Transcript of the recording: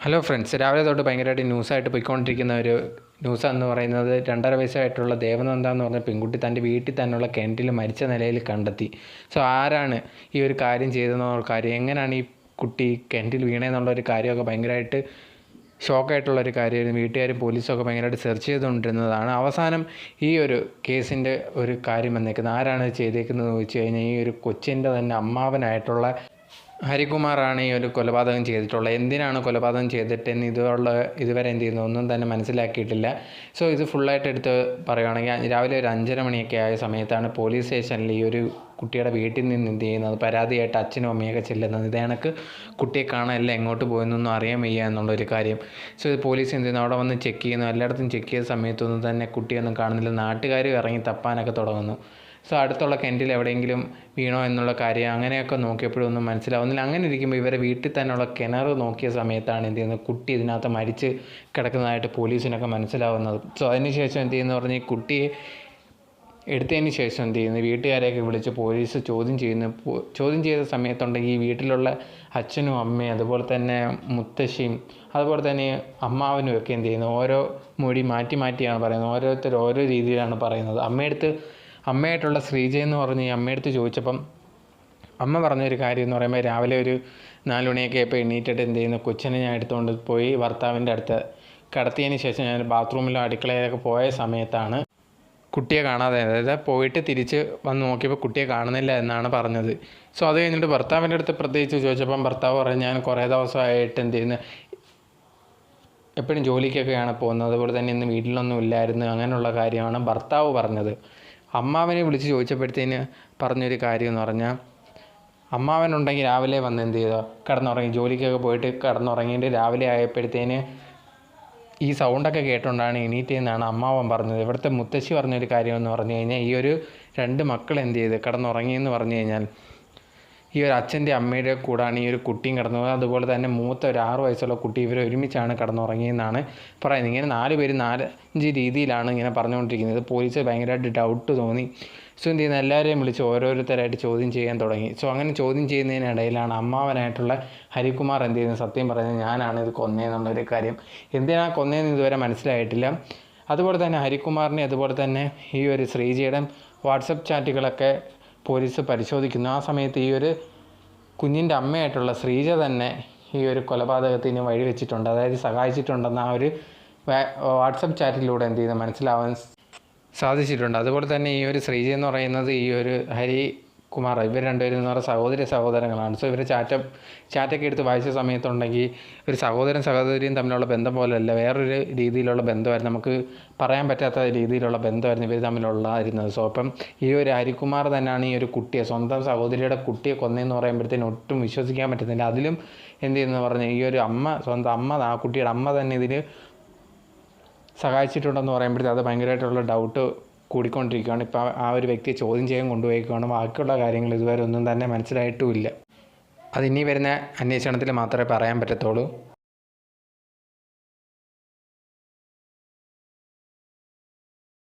Hello friends രാവിലെ തൊട്ട് ഭയങ്കരമായിട്ട് ന്യൂസായിട്ട് പോയിക്കൊണ്ടിരിക്കുന്ന ഒരു ന്യൂസ് എന്ന് പറയുന്നത് രണ്ടര വയസ്സായിട്ടുള്ള ദേവനന്ദ എന്ന് പറഞ്ഞ പെൺകുട്ടി തന്റെ വീട്ടിൽ തന്നെയുള്ള കിണറ്റിൽ മരിച്ച നിലയിൽ കണ്ടെത്തി. സോ ആരാണ് ഈ ഒരു കാര്യം ചെയ്തതെന്നുള്ള കാര്യം? എങ്ങനെയാണ് ഈ കുട്ടി കിണറ്റിൽ വീണതെന്നുള്ള ഒരു കാര്യമൊക്കെ ഭയങ്കരമായിട്ട് ഷോക്കായിട്ടുള്ള ഒരു കാര്യമായിരുന്നു. വീട്ടുകാരും പോലീസൊക്കെ ഭയങ്കരമായിട്ട് സെർച്ച് ചെയ്തുകൊണ്ടിരുന്നതാണ്. അവസാനം ഈ ഒരു കേസിന്റെ ഒരു കാര്യം വന്നേക്കുന്നത്. ആരാണ് ചെയ്തേക്കുന്നത് ചോദിച്ചു കഴിഞ്ഞാൽ ഈ ഒരു കൊച്ചിന്റെ തന്നെ അമ്മാവനായിട്ടുള്ള ഹരികുമാറാണ് ഈ ഒരു കൊലപാതകം ചെയ്തിട്ടുള്ളത്. എന്തിനാണ് കൊലപാതകം ചെയ്തിട്ടെന്ന് ഇതുള്ള ഇതുവരെ എന്ത് ചെയ്യുന്നു? ഒന്നും തന്നെ മനസ്സിലാക്കിയിട്ടില്ല. സോ ഇത് ഫുള്ളായിട്ട് എടുത്ത് പറയുകയാണെങ്കിൽ രാവിലെ ഒരു അഞ്ചര മണിയൊക്കെ ആയ സമയത്താണ് പോലീസ് സ്റ്റേഷനിൽ ഈ ഒരു കുട്ടിയുടെ വീട്ടിൽ നിന്ന് എന്ത് ചെയ്യുന്നത്? പരാതിയായിട്ട് അച്ഛനും അമ്മയൊക്കെ ചെല്ലുന്നത്. ഇത് കണക്ക് കുട്ടിയെ കാണാനല്ല എങ്ങോട്ട് പോയെന്നൊന്നും അറിയാൻ വയ്യ എന്നുള്ളൊരു കാര്യം. സോ ഇത് പോലീസ് എന്ത് ചെയ്യുന്നു? അവിടെ വന്ന് ചെക്ക് ചെയ്യുന്നു. എല്ലായിടത്തും ചെക്ക് ചെയ്ത സമയത്തൊന്നും തന്നെ കുട്ടിയൊന്നും കാണുന്നില്ല. നാട്ടുകാരും ഇറങ്ങി തപ്പാനൊക്കെ തുടങ്ങുന്നു. സോ അടുത്തുള്ള കിണറ്റിൽ എവിടെയെങ്കിലും വീണോ എന്നുള്ള കാര്യം അങ്ങനെയൊക്കെ നോക്കിയപ്പോഴും ഒന്നും മനസ്സിലാവുന്നില്ല. അങ്ങനെ ഇരിക്കുമ്പോൾ ഇവരെ വീട്ടിൽ തന്നെയുള്ള കിണർ നോക്കിയ സമയത്താണ് എന്ത് ചെയ്യുന്നത്? കുട്ടി ഇതിനകത്ത് മരിച്ച് കിടക്കുന്നതായിട്ട് പോലീസിനൊക്കെ മനസ്സിലാവുന്നത്. സോ അതിനുശേഷം എന്ത് ചെയ്യുന്നു പറഞ്ഞാൽ ഈ കുട്ടിയെ എടുത്തതിന് ശേഷം എന്ത് ചെയ്യുന്നു? വീട്ടുകാരെയൊക്കെ വിളിച്ച് പോലീസ് ചോദ്യം ചെയ്യുന്നു. ചോദ്യം ചെയ്ത സമയത്തുണ്ടെങ്കിൽ വീട്ടിലുള്ള അച്ഛനും അമ്മയും അതുപോലെ തന്നെ മുത്തശ്ശിയും അതുപോലെ തന്നെ അമ്മാവനും ഒക്കെ എന്ത് ചെയ്യുന്നു? ഓരോ മൊഴി മാറ്റി മാറ്റിയാണ് പറയുന്നത്. ഓരോരുത്തർ ഓരോ രീതിയിലാണ് പറയുന്നത്. അമ്മയടുത്ത് അമ്മയായിട്ടുള്ള ശ്രീജ എന്ന് പറഞ്ഞ് ഈ അമ്മയടുത്ത് ചോദിച്ചപ്പം അമ്മ പറഞ്ഞൊരു കാര്യം എന്ന് പറയുമ്പോൾ രാവിലെ ഒരു നാല് മണിയൊക്കെ ആയപ്പോൾ എണീറ്റിട്ട് എന്ത് ചെയ്യുന്നു? കൊച്ചിനെ ഞാൻ എടുത്തുകൊണ്ട് പോയി ഭർത്താവിന്റെ അടുത്ത് കടത്തിയതിന് ശേഷം ഞാൻ ബാത്റൂമിലോ അടുക്കളയിലൊക്കെ പോയ സമയത്താണ് കുട്ടിയെ കാണാതെ അതായത് പോയിട്ട് തിരിച്ച് വന്ന് നോക്കിയപ്പോൾ കുട്ടിയെ കാണുന്നില്ല എന്നാണ് പറഞ്ഞത്. സോ അത് കഴിഞ്ഞിട്ട് ഭർത്താവിന്റെ അടുത്ത് പ്രത്യേകിച്ച് ചോദിച്ചപ്പം ഭർത്താവ് പറഞ്ഞു ഞാൻ കുറേ ദിവസമായിട്ട് എന്ത് ചെയ്യുന്നു? എപ്പോഴും ജോലിക്കൊക്കെയാണ് പോകുന്നത്. അതുപോലെ തന്നെ ഇന്ന് വീട്ടിലൊന്നും ഇല്ലായിരുന്നു. അങ്ങനെയുള്ള കാര്യമാണ് ഭർത്താവ് പറഞ്ഞത്. അമ്മാവനെ വിളിച്ച് ചോദിച്ചപ്പോഴത്തേന് പറഞ്ഞൊരു കാര്യം എന്ന് പറഞ്ഞാൽ അമ്മാവനുണ്ടെങ്കിൽ രാവിലെ വന്ന് എന്ത് ചെയ്തോ കിടന്നുറങ്ങി. ജോലിക്കൊക്കെ പോയിട്ട് കിടന്നുറങ്ങിയിട്ട് രാവിലെ ആയപ്പോഴത്തേന് ഈ സൗണ്ടൊക്കെ കേട്ടുകൊണ്ടാണ് എണീറ്റെന്നാണ് അമ്മാവൻ പറഞ്ഞത്. ഇവിടുത്തെ മുത്തശ്ശി പറഞ്ഞൊരു കാര്യമെന്ന് പറഞ്ഞു കഴിഞ്ഞാൽ ഈ ഒരു രണ്ട് മക്കൾ എന്ത് ചെയ്ത് കിടന്നുറങ്ങിയെന്ന് പറഞ്ഞു കഴിഞ്ഞാൽ ഈ ഒരു അച്ഛന്റെ അമ്മയുടെ കൂടാണ് ഈ ഒരു കുട്ടിയും കിടന്നത്. അതുപോലെ തന്നെ മൂത്ത ഒരു ആറ് വയസ്സുള്ള കുട്ടി ഇവർ ഒരുമിച്ചാണ് കിടന്നുറങ്ങിയെന്നാണ് പറയുന്നത്. ഇങ്ങനെ നാല് പേര് നാലഞ്ച് രീതിയിലാണ് ഇങ്ങനെ പറഞ്ഞുകൊണ്ടിരിക്കുന്നത്. പോലീസ് ഭയങ്കരമായിട്ട് ഡൗട്ട് തോന്നി. സോ എന്ത് ചെയ്യുന്ന? എല്ലാവരെയും വിളിച്ച് ഓരോരുത്തരായിട്ട് ചോദ്യം ചെയ്യാൻ തുടങ്ങി. സോ അങ്ങനെ ചോദ്യം ചെയ്യുന്നതിനിടയിലാണ് അമ്മാവനായിട്ടുള്ള ഹരികുമാർ എന്ത് ചെയ്യുന്നത്? സത്യം പറയുന്നത് ഞാനാണ് ഇത് കൊന്നതെന്നുള്ളൊരു കാര്യം. എന്തിനാണ് കൊന്നതെന്ന് ഇതുവരെ മനസ്സിലായിട്ടില്ല. അതുപോലെ തന്നെ ഹരികുമാറിനെ അതുപോലെ തന്നെ ഈ ഒരു ശ്രീജയുടെ വാട്സപ്പ് ചാറ്റുകളൊക്കെ പോലീസ് പരിശോധിക്കുന്നു. ആ സമയത്ത് ഈ ഒരു കുഞ്ഞിന്റെ അമ്മയായിട്ടുള്ള ശ്രീജ തന്നെ ഈ ഒരു കൊലപാതകത്തിന് വഴിവെച്ചിട്ടുണ്ട് അതായത് സഹായിച്ചിട്ടുണ്ടെന്ന് ആ ഒരു വാട്സപ്പ് ചാറ്റിലൂടെ എന്ത് ചെയ്യുന്നത് മനസ്സിലാവാൻ സാധിച്ചിട്ടുണ്ട്. അതുപോലെ തന്നെ ഈ ഒരു ശ്രീജ എന്ന് പറയുന്നത് ഈ ഒരു ഹരി കുമാർ ഇവർ രണ്ടുപേരും എന്ന് പറഞ്ഞാൽ സഹോദരി സഹോദരങ്ങളാണ്. സോ ഇവർ ചാറ്റ ചാറ്റൊക്കെ എടുത്ത് വായിച്ച സമയത്തുണ്ടെങ്കിൽ ഒരു സഹോദരൻ സഹോദരിയും തമ്മിലുള്ള ബന്ധം പോലെയല്ല വേറൊരു രീതിയിലുള്ള ബന്ധമായിരുന്നു. നമുക്ക് പറയാൻ പറ്റാത്ത രീതിയിലുള്ള ബന്ധമായിരുന്നു ഇവർ തമ്മിലുള്ളതായിരുന്നത് സോ അപ്പം ഈ ഒരു ഹരികുമാർ തന്നെയാണ് ഈ ഒരു കുട്ടിയെ സ്വന്തം സഹോദരിയുടെ കുട്ടിയെ കൊന്നതെന്ന് പറയുമ്പോഴത്തേനും ഒട്ടും വിശ്വസിക്കാൻ പറ്റുന്നില്ല. അതിലും എന്ത് ചെയ്യുന്നു പറഞ്ഞാൽ ഈ ഒരു അമ്മ സ്വന്തം അമ്മ ആ കുട്ടിയുടെ അമ്മ തന്നെ ഇതിന് സഹായിച്ചിട്ടുണ്ടെന്ന് പറയുമ്പോഴത്തേക്കും അത് ഭയങ്കരമായിട്ടുള്ള ഡൗട്ട് കൂടിക്കൊണ്ടിരിക്കുകയാണ്. ഇപ്പോൾ ആ ഒരു വ്യക്തിയെ ചോദ്യം ചെയ്യാൻ കൊണ്ടുപോയിക്കുകയാണ് ബാക്കിയുള്ള കാര്യങ്ങൾ ഇതുവരെ ഒന്നും തന്നെ മനസ്സിലായിട്ടുമില്ല അതിനി വരുന്ന അന്വേഷണത്തിൽ മാത്രമേ പറയാൻ പറ്റത്തുള്ളൂ.